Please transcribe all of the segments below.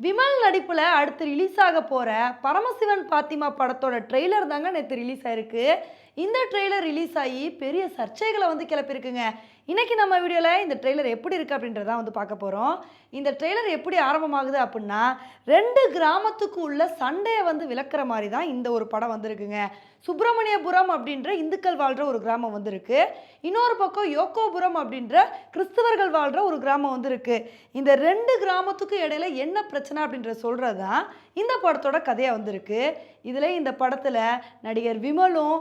விமல் நடிப்பில் அடுத்து ரிலீஸ் ஆக போகிற பரமசிவன் பாத்திமா படத்தோட ட்ரெய்லர் தாங்க நேற்று ரிலீஸ் ஆயிருக்கு. இந்த ட்ரெய்லர் ரிலீஸ் ஆகி பெரிய சர்ச்சைகளை வந்து கிளப்பியிருக்குங்க. இன்றைக்கி நம்ம வீடியோவில் இந்த ட்ரெய்லர் எப்படி இருக்குது அப்படின்றத வந்து பார்க்க போகிறோம் இந்த ட்ரெய்லர் எப்படி ஆரம்பமாகுது அப்படின்னா ரெண்டு கிராமத்துக்கு உள்ள சண்டையை வந்து விளக்குற மாதிரி தான் இந்த ஒரு படம் வந்திருக்குங்க. சுப்பிரமணியபுரம் அப்படின்ற இந்துக்கள் வாழ்கிற ஒரு கிராமம் வந்திருக்கு. இன்னொரு பக்கம் யோகோபுரம் அப்படின்ற கிறிஸ்தவர்கள் வாழ்கிற ஒரு கிராமம் வந்திருக்கு. இந்த ரெண்டு கிராமத்துக்கு இடையில என்ன பிரச்சனை அப்படின்ற சொல்கிறது தான் இந்த படத்தோட கதையாக வந்திருக்கு. இதில் இந்த படத்தில் நடிகர் விமலும்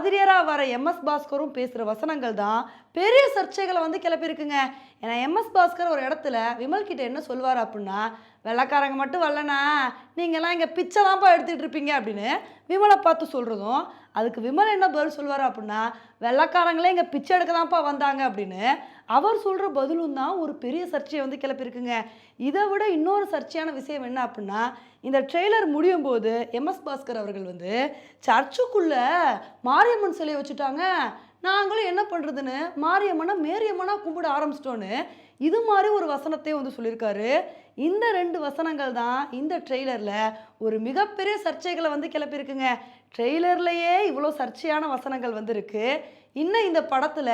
பாதிரியாராக வர எம்எஸ் பாஸ்கரும் பேசுகிற வசனங்கள் தான் பெரிய சர்ச்சைகளை வந்து கிளப்பியிருக்குங்க. ஏன்னா எம்எஸ் பாஸ்கர் ஒரு இடத்துல விமல் கிட்ட என்ன சொல்வார் அப்படின்னா வெள்ளைக்காரங்க மட்டும் வரலனா நீங்கள்லாம் இங்கே பிச்சை தான்ப்பா எடுத்துகிட்டு இருப்பீங்க அப்படின்னு விமலை பார்த்து சொல்கிறதும் அதுக்கு விமல் என்ன பதில் சொல்வார் அப்படின்னா வெள்ளைக்காரங்களே இங்கே பிச்சை எடுக்க தான்ப்பா வந்தாங்க அப்படின்னு அவர் சொல்கிற பதிலும் தான் ஒரு பெரிய சர்ச்சையை வந்து கிளப்பியிருக்குங்க. இதை விட இன்னொரு சர்ச்சையான விஷயம் என்ன அப்படின்னா இந்த ட்ரெய்லர் முடியும் போது எம்எஸ் பாஸ்கர் அவர்கள் வந்து சர்ச்சுக்குள்ளே மாரியம்மன் சிலையை வச்சுட்டாங்க. நாங்களும் என்ன பண்ணுறதுன்னு மாரியம்மனை மேரியம்மனா கும்பிட ஆரம்பிச்சிட்டோன்னு இது மாதிரி ஒரு வசனத்தையும் வந்து சொல்லியிருக்காரு. இந்த ரெண்டு வசனங்கள் தான் இந்த ட்ரெய்லரில் ஒரு மிகப்பெரிய சர்ச்சைகளை வந்து கிளப்பியிருக்குங்க. ட்ரெய்லர்லேயே இவ்வளோ சர்ச்சையான வசனங்கள் வந்திருக்கு. இன்னும் இந்த படத்தில்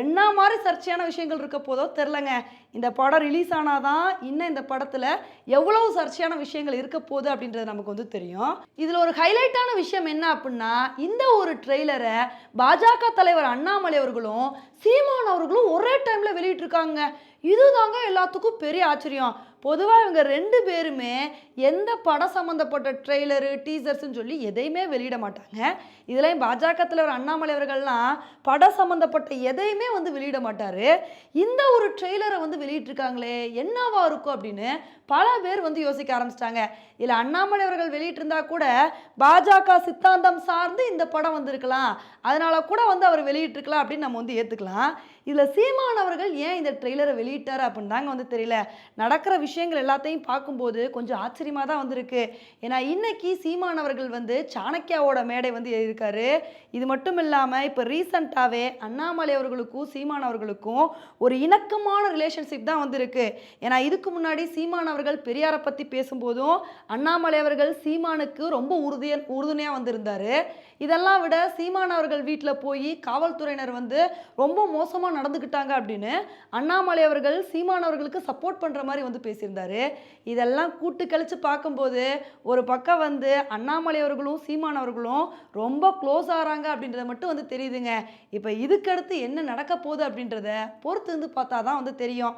என்ன மாதிரி சர்ச்சையான விஷயங்கள் இருக்க போதோ தெரிலங்க இந்த படம் ரிலீஸ் ஆனாதான் இன்னும் இந்த படத்தில் எவ்வளவு சர்ச்சையான விஷயங்கள் இருக்க போகுது அப்படின்றது நமக்கு வந்து தெரியும். இதில் ஒரு ஹைலைட்டான விஷயம் என்ன அப்படின்னா இந்த ஒரு ட்ரெய்லரை பாஜக தலைவர் அண்ணாமலை அவர்களும் சீமான் அவர்களும் ஒரே டைமில் வெளியிட்டிருக்காங்க. இதுதாங்க எல்லாத்துக்கும் பெரிய ஆச்சரியம். பொதுவாக இவங்க ரெண்டு பேருமே எந்த படம் சம்மந்தப்பட்ட ட்ரெய்லரு டீசர்ஸ்ன்னு சொல்லி எதையுமே வெளியிட மாட்டாங்க. இதுலேயும் பாஜக தலைவர் அண்ணாமலை அவர்கள்லாம் படம் சம்மந்தப்பட்ட எதையுமே வந்து வெளியிட மாட்டார். இந்த ஒரு ட்ரெய்லரை வந்து வெளியிட்டிருக்காங்களே என்னவா இருக்கும் அப்படின்னு பல பேர் வந்து யோசிக்க ஆரம்பிச்சிட்டாங்க. இதில் அண்ணாமலை அவர்கள் வெளியிட்டிருந்தா கூட பாஜக சித்தாந்தம் சார்ந்து இந்த படம் வந்திருக்கலாம். அதனால கூட வந்து அவர் வெளியிட்டிருக்கலாம் அப்படின்னு நம்ம வந்து ஏற்றுக்கலாம் இதில் சீமான் அவர்கள் ஏன் இந்த ட்ரெய்லரை வெளியிட்டார் அப்படின்னு தாங்க வந்து தெரியல. நடக்கிற விஷயங்கள் எல்லாத்தையும் பார்க்கும்போது கொஞ்சம் ஆச்சரியமாக தான் வந்திருக்கு. ஏன்னா இன்னைக்கு சீமான் அவர்கள் வந்து சாணக்கியாவோட மேடை வந்து இருக்காரு இது மட்டும் இல்லாமல் இப்போ ரீசண்டாகவே அண்ணாமலை அவர்களுக்கும் சீமான் அவர்களுக்கும் ஒரு இணக்கமான ரிலேஷன்ஷிப் தான் வந்திருக்கு. ஏன்னா இதுக்கு முன்னாடி சீமான் அவர்கள் பெரியாரை பற்றி பேசும்போதும் அண்ணாமலை அவர்கள் சீமானுக்கு ரொம்ப உறுதிய உறுதுணையாக வந்திருந்தார். இதெல்லாம் விட சீமான் அவர்கள் வீட்டில் போய் காவல்துறையினர் வந்து ரொம்ப மோசமாக நடந்துக்கிட்டாங்க அப்படின்னு அண்ணாமலை அவர்கள் சீமான் அவர்களுக்கு சப்போர்ட் பண்ணுற மாதிரி வந்து பேசியிருந்தார். இதெல்லாம் கூட்டு கழித்து பார்க்கும்போது ஒரு பக்கம் வந்து அண்ணாமலை அவர்களும் சீமான் அவர்களும் ரொம்ப க்ளோஸ் ஆகிறாங்க அப்படின்றத மட்டும் வந்து தெரியுதுங்க. இப்போ இதுக்கடுத்து என்ன நடக்க போகுது அப்படின்றத பொறுத்து இருந்து பார்த்தா தான் வந்து தெரியும்.